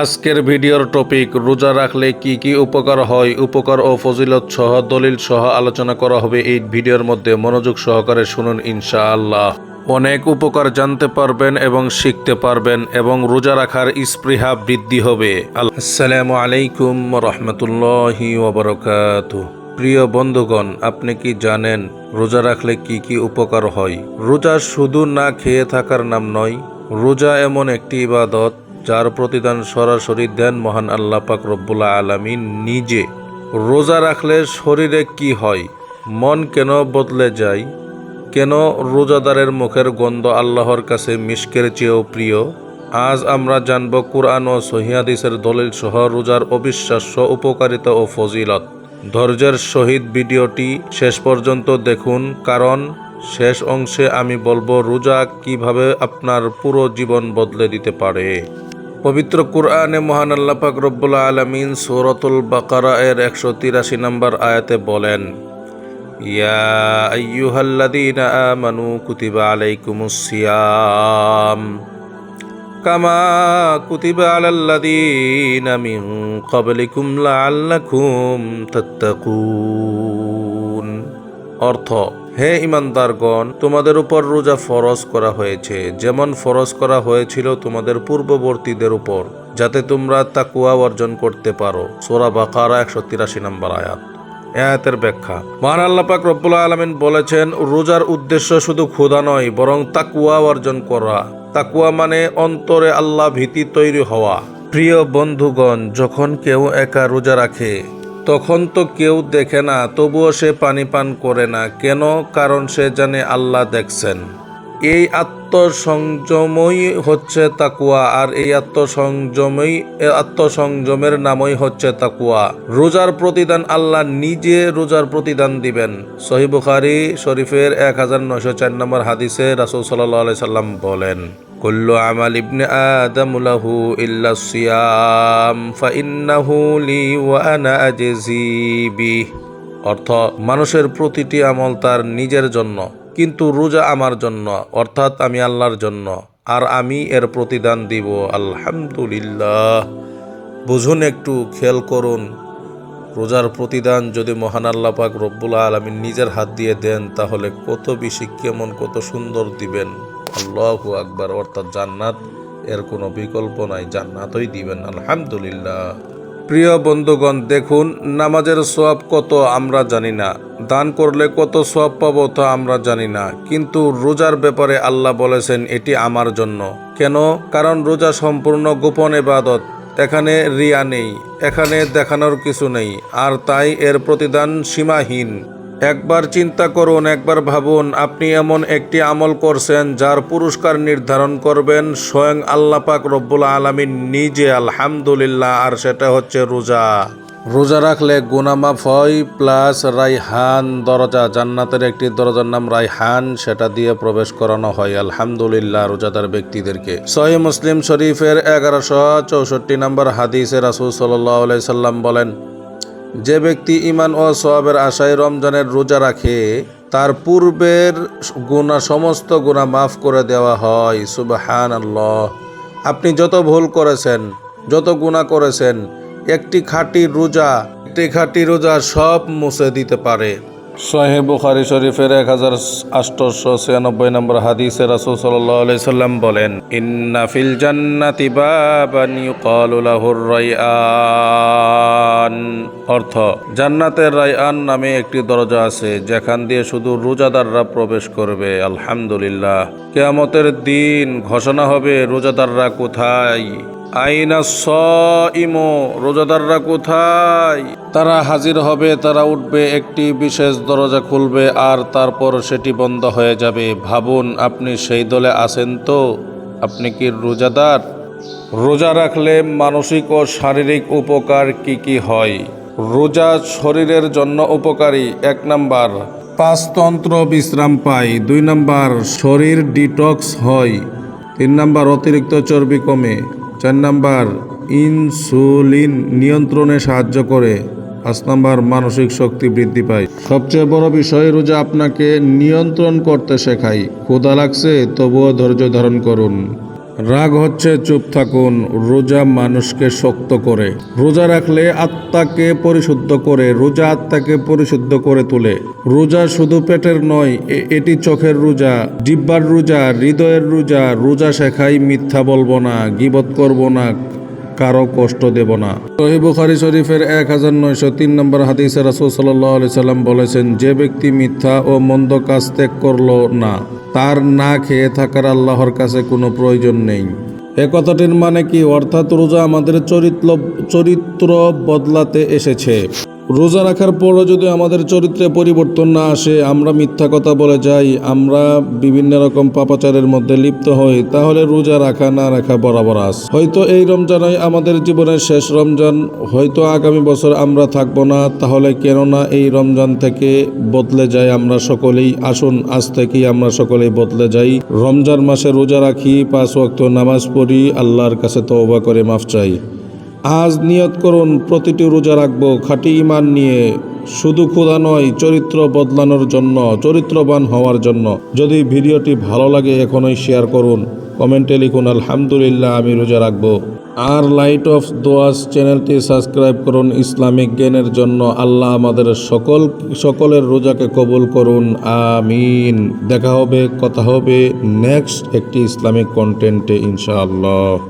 আজকের ভিডিওর টপিক রোজা রাখলে কি কি উপকার হয়, উপকার ও ফজিলত সহ, দলিল সহ আলোচনা করা হবে এই ভিডিওর মধ্যে। মনোযোগ সহকারে শুনুন ইনশাআল্লাহ। অনেক উপকার জানতে পারবেন এবং শিখতে পারবেন এবং রোজা রাখার স্পৃহা বৃদ্ধি হবে। আসসালামু আলাইকুম রহমতুল্লাহি প্রিয় বন্ধুগণ, আপনি কি জানেন রোজা রাখলে কি কি উপকার হয়? রোজা শুধু না খেয়ে থাকার নাম নয়, রোজা এমন একটি ইবাদত যার প্রতিদান সরাসরি দেন মহান আল্লাহ পাক রব্বুল্লা আলমিন, নিজে রোজা রাখলে শরীরে কি হয়, মন কেন বদলে যায়, কেন রোজাদারের মুখের গন্ধ আল্লাহর কাছে মিশকের চেয়েও প্রিয়? আজ আমরা জানব কুরআন ও সহিয়াদিসের দলিল সহ রোজার অবিশ্বাস্য, উপকারিতা ও ফজিলত। ধৈর্যের সহিত ভিডিওটি শেষ পর্যন্ত দেখুন, কারণ শেষ অংশে আমি বলব রোজা কীভাবে আপনার পুরো জীবন বদলে দিতে পারে। পবিত্র কুরআনে মহান আল্লাহ পাক রব্বুল আলমিন সৌরতুল বাকারা এর একশো তিরাশি নম্বর আয়াতে বলেন, ইয়া আইয়ুহাল্লাযীনা আমানু কুতিবা আলাইকুমুস সিয়াম কামা কুতিবা আলাল্লাযীনা মিন ক্বাবলিকুম লাআল্লাকুম তাত্তাকুন। অর্থ হে ইমানদারগণ, তোমাদের উপর রোজা ফরজ করা হয়েছে, যেমন ফরজ করা হয়েছিল তোমাদের পূর্ববর্তীদের উপর, যাতে তোমরা তাকুয়া অর্জন করতে পারো। সোরা বাকারা একশো তিরাশি নম্বর আয়াত। আয়াতের ব্যাখ্যা, মহান আল্লাপাক রব্বুল আলমিন বলেছেন, রোজার উদ্দেশ্য শুধু ক্ষুধা নয়, বরং তাকুয়া অর্জন করা। তাকুয়া মানে অন্তরে আল্লাহ ভীতি তৈরি হওয়া। প্রিয় বন্ধুগণ, যখন কেউ একা রোজা রাখে তখন তো কেউ দেখে না, তবুও সে পানি পান করে না। কেন? কারণ সে জানে আল্লাহ দেখছেন। এই আত্মসংযমই হচ্ছে তাকুয়া আর এই আত্মসংযমই আত্মসংযমের নামই হচ্ছে তাকুয়া রোজার প্রতিদান আল্লাহ নিজে রোজার প্রতিদান দিবেন। সহি বুখারি শরীফের এক হাজার নয়শো চার নম্বর হাদিসে রাসুল সাল্লাহ সাল্লাম বলেন কুল্লু আমাল ইবনে আদম লাহু লি ওয়া আনা আজজি অর্থ, মানুষের প্রতিটি আমল তার নিজের জন্য, কিন্তু রোজা আমার জন্য, অর্থাৎ আমি আল্লাহর জন্য, আর আমি এর প্রতিদান দিব, আলহামদুলিল্লাহ। বুঝুন একটু, খেয়াল করুন, রোজার প্রতিদান যদি মহান আল্লাহ পাক রব্বুল আলমিন নিজের হাত দিয়ে দেন, তাহলে কত বেশি কেমন, কত সুন্দর দিবেন। আল্লাহু আকবার, অর্থাৎ জান্নাত, এর কোনো বিকল্প নাই, জান্নাতই দিবেন, আলহামদুলিল্লাহ। প্রিয় বন্ধুগণ, দেখুন, নামাজের সোয়াব কত আমরা জানি না, দান করলে কত সোয়াব পাবো তা আমরা জানি না, কিন্তু রোজার ব্যাপারে আল্লাহ বলেছেন, এটি আমার জন্য। কেন? কারণ রোজা সম্পূর্ণ গোপন এবাদত এখানে রিয়া নেই, এখানে দেখানোর কিছু নেই, আর তাই এর প্রতিদান সীমাহীন। একবার চিন্তা করুন, একবার ভাবুন, আপনি এমন একটি আমল করছেন যার পুরস্কার নির্ধারণ করবেন স্বয়ং আল্লাহ পাক রব্বুল আলমিন নিজে, আলহামদুলিল্লাহ, আর সেটা হচ্ছে রোজা। রোজা রাখলে গুনামাফ হয়, প্লাস রাইহান দরজা, জান্নাতের একটি দরজার নাম রাইহান, সেটা দিয়ে প্রবেশ করানো হয়, আলহামদুলিল্লাহ, রোজাদার ব্যক্তিদেরকে। সহি মুসলিম শরীফের এগারোশো চৌষট্টি নম্বর হাদিসে রাসুল সাল্লাহ সাল্লাম বলেন যে ব্যক্তি ইমান ও সবাবের আশায় রমজানের রোজা রাখে, তার পূর্বের গুণা সমস্ত গুণা মাফ করে দেওয়া হয়। সুবাহান আল্লাহ আপনি যত ভুল করেছেন, যত গুণা করেছেন, একটি খাঁটি রোজা, একটি খাঁটি রোজা সব মুছে দিতে পারে। সোহে বুখারি শরীফের এক হাজার আটশোশো ছিয়ানব্বই নম্বর হাদিসে রাসুল সাল্লাহ সাল্লাম বলেন, ইন্না ফিল জান্নাতি রাইআন। অর্থ, জান্নাতের রাইআন নামে একটি দরজা আছে, যেখান দিয়ে শুধু রোজাদাররা প্রবেশ করবে, আলহামদুলিল্লাহ। কেয়ামতের দিন ঘোষণা হবে, রোজাদাররা কোথায়? আইনা ইমো রোজাদাররা কোথায়? তারা হাজির হবে তারা উঠবে একটি বিশেষ দরজা খুলবে আর তারপর সেটি বন্ধ হয়ে যাবে। ভাবুন আপনি সেই দলে আছেন তো? আপনি কি রোজাদার? রোজা রাখলে মানসিক ও শারীরিক উপকার কি কি হয়? রোজা শরীরের জন্য উপকারী এক নাম্বার। পাঁচতন্ত্র বিশ্রাম পায় দুই নাম্বার শরীর ডিটক্স হয় তিন নাম্বার অতিরিক্ত চর্বি কমে। চার নাম্বার, ইনসুলিন নিয়ন্ত্রণে সাহায্য করে। পাঁচ নাম্বার, মানসিক শক্তি বৃদ্ধি পায়। সবচেয়ে বড় বিষয় রোজা আপনাকে নিয়ন্ত্রণ করতে শেখায়। ক্ষুদা লাগছে, তবুও ধৈর্য ধারণ করুন। রাগ হচ্ছে, চুপ থাকুন, রোজা মানুষকে শক্ত করে। রোজা রাখলে আত্মাকে পরিশুদ্ধ করে, রোজা আত্মাকে পরিশুদ্ধ করে তোলে। রোজা শুধু পেটের নয় এটি চোখের রোজা, জিব্বার রোজা, হৃদয়ের রোজা। রোজা শেখাই মিথ্যা বলব না, গিবত করব না, কারও কষ্ট দেব না। সহি বুখারি শরীফের এক হাজার নয়শো তিন নম্বর হাদিসে রাসুল সাল্লাহ সাল্লাম বলেছেন, যে ব্যক্তি মিথ্যা ও মন্দ কাজ ত্যাগ করল না তার না খেয়ে থাকার আল্লাহর কাছে কোনো প্রয়োজন নেই। এ কথাটির মানে কি? অর্থাৎ রোজা আমাদের চরিত্র চরিত্র বদলাতে এসেছে। রোজা রাখার পরও যদি আমাদের চরিত্রে পরিবর্তন না আসে, আমরা মিথ্যা কথা বলে যাই, আমরা বিভিন্ন রকম পাপাচারের মধ্যে লিপ্ত হই, তাহলে রোজা রাখা না রাখা বরাবর আস। হয়তো এই রমজানই আমাদের জীবনের শেষ রমজান। হয়তো আগামী বছর আমরা থাকব না, তাহলে কেননা এই রমজান থেকে বদলে যাই আমরা সকলেই। আসুন, আজ থেকেই আমরা সকলেই বদলে যাই। রমজান মাসে রোজা রাখি, পাঁচ ওয়াক্ত নামাজ পড়ি, আল্লাহর কাছে তওবা করে মাফ চাই। আজ নিয়ত করুন, প্রতিটি রোজা রাখব, খাঁটি ইমান নিয়ে। শুধু ক্ষুধা নয়, চরিত্র বদলানোর জন্য, চরিত্রবান হওয়ার জন্য। যদি ভিডিওটি ভালো লাগে, এখনই শেয়ার করুন। কমেন্টে লিখুন, আলহামদুলিল্লাহ, আমি রোজা রাখব। আর লাইট অফ দোয়াস চ্যানেলটি সাবস্ক্রাইব করুন, ইসলামিক জ্ঞানের জন্য। আল্লাহ আমাদের সকল, সকলের রোজাকে কবুল করুন। আমিন। দেখা হবে, কথা হবে নেক্সট একটি ইসলামিক কন্টেন্টে ইনশাআল্লাহ।